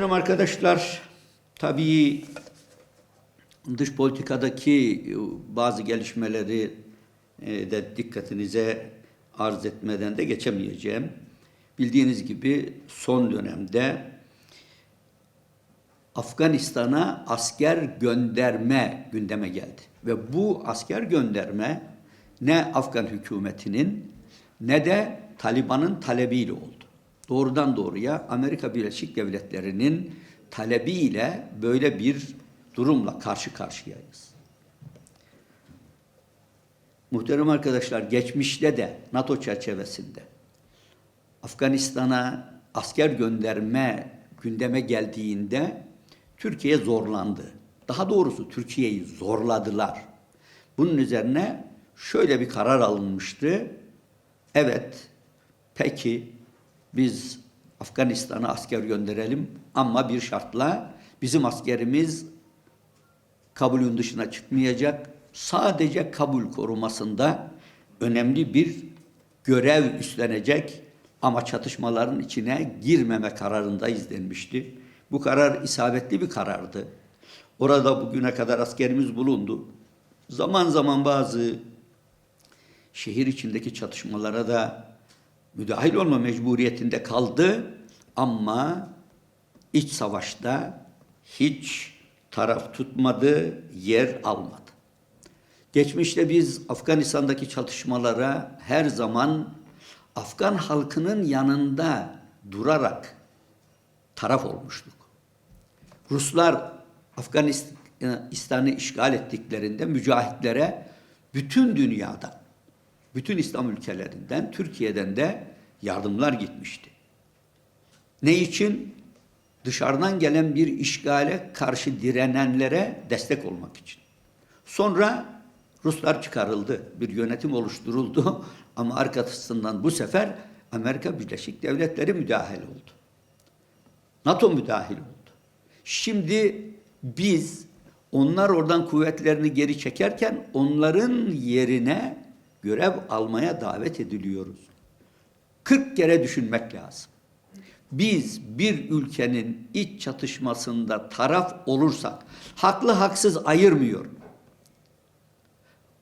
Muhterem arkadaşlar, tabii dış politikadaki e, bazı gelişmeleri e, de dikkatinize arz etmeden de geçemeyeceğim. Bildiğiniz gibi son dönemde Afganistan'a asker gönderme gündeme geldi. Ve bu asker gönderme ne Afgan hükümetinin ne de Taliban'ın talebiyle oldu. Doğrudan doğruya Amerika Birleşik Devletleri'nin talebiyle böyle bir durumla karşı karşıyayız. Muhterem arkadaşlar geçmişte de NATO çerçevesinde Afganistan'a asker gönderme gündeme geldiğinde Türkiye zorlandı. Daha doğrusu Türkiye'yi zorladılar. Bunun üzerine şöyle bir karar alınmıştı. Evet, peki biz Afganistan'a asker gönderelim ama bir şartla bizim askerimiz kabulün dışına çıkmayacak. Sadece kabul korumasında önemli bir görev üstlenecek ama çatışmaların içine girmeme kararındayız denmişti. Bu karar isabetli bir karardı. Orada bugüne kadar askerimiz bulundu. Zaman zaman bazı şehir içindeki çatışmalara da müdahil olma mecburiyetinde kaldı ama iç savaşta hiç taraf tutmadı, yer almadı. Geçmişte biz Afganistan'daki çatışmalara her zaman Afgan halkının yanında durarak taraf olmuştuk. Ruslar Afganistan'ı işgal ettiklerinde mücahitlere bütün dünyadan, bütün İslam ülkelerinden, Türkiye'den de yardımlar gitmişti. Ne için? Dışarıdan gelen bir işgale karşı direnenlere destek olmak için. Sonra Ruslar çıkarıldı, bir yönetim oluşturuldu ama arkasından bu sefer Amerika Birleşik Devletleri müdahil oldu. NATO müdahil oldu. Şimdi biz onlar oradan kuvvetlerini geri çekerken onların yerine görev almaya davet ediliyoruz. 40 kere düşünmek lazım. Biz bir ülkenin iç çatışmasında taraf olursak, haklı haksız ayırmıyor.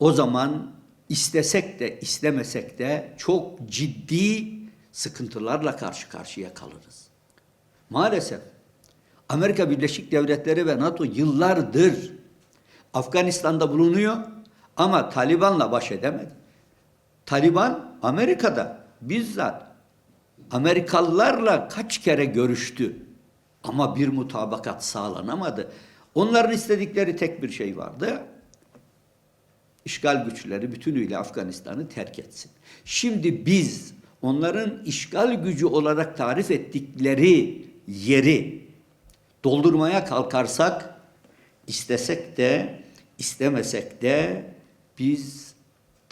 O zaman istesek de istemesek de çok ciddi sıkıntılarla karşı karşıya kalırız. Maalesef Amerika Birleşik Devletleri ve NATO yıllardır Afganistan'da bulunuyor ama Taliban'la baş edemedi. Taliban Amerika'da bizzat Amerikalılarla kaç kere görüştü ama bir mutabakat sağlanamadı. Onların istedikleri tek bir şey vardı. İşgal güçleri bütünüyle Afganistan'ı terk etsin. Şimdi biz onların işgal gücü olarak tarif ettikleri yeri doldurmaya kalkarsak istesek de istemesek de biz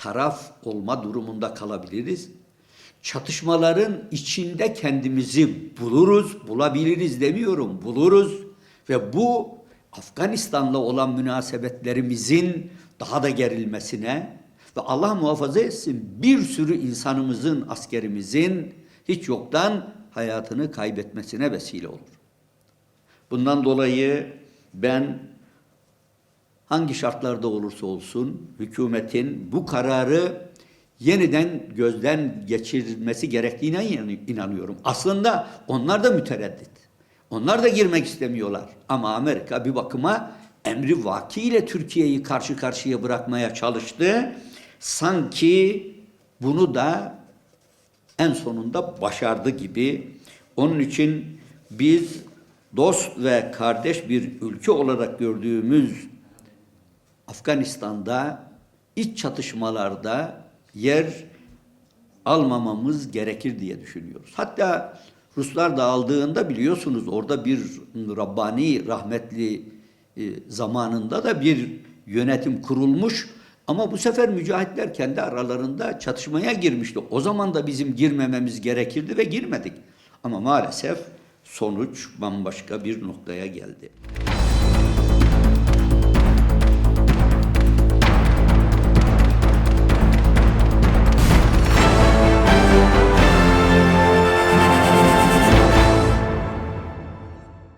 taraf olma durumunda kalabiliriz. Çatışmaların içinde kendimizi buluruz, bulabiliriz demiyorum, buluruz ve bu Afganistan'la olan münasebetlerimizin daha da gerilmesine ve Allah muhafaza etsin bir sürü insanımızın, askerimizin hiç yoktan hayatını kaybetmesine vesile olur. Bundan dolayı ben hangi şartlarda olursa olsun hükümetin bu kararı yeniden gözden geçirilmesi gerektiğine inanıyorum. Aslında onlar da mütereddit. Onlar da girmek istemiyorlar. Ama Amerika bir bakıma emri vaki ile Türkiye'yi karşı karşıya bırakmaya çalıştı. Sanki bunu da en sonunda başardı gibi. Onun için biz dost ve kardeş bir ülke olarak gördüğümüz Afganistan'da iç çatışmalarda yer almamamız gerekir diye düşünüyoruz. Hatta Ruslar dağıldığında biliyorsunuz orada bir Rabbani rahmetli e, zamanında da bir yönetim kurulmuş ama bu sefer mücahitler kendi aralarında çatışmaya girmişti. O zaman da bizim girmememiz gerekirdi ve girmedik. Ama maalesef sonuç bambaşka bir noktaya geldi.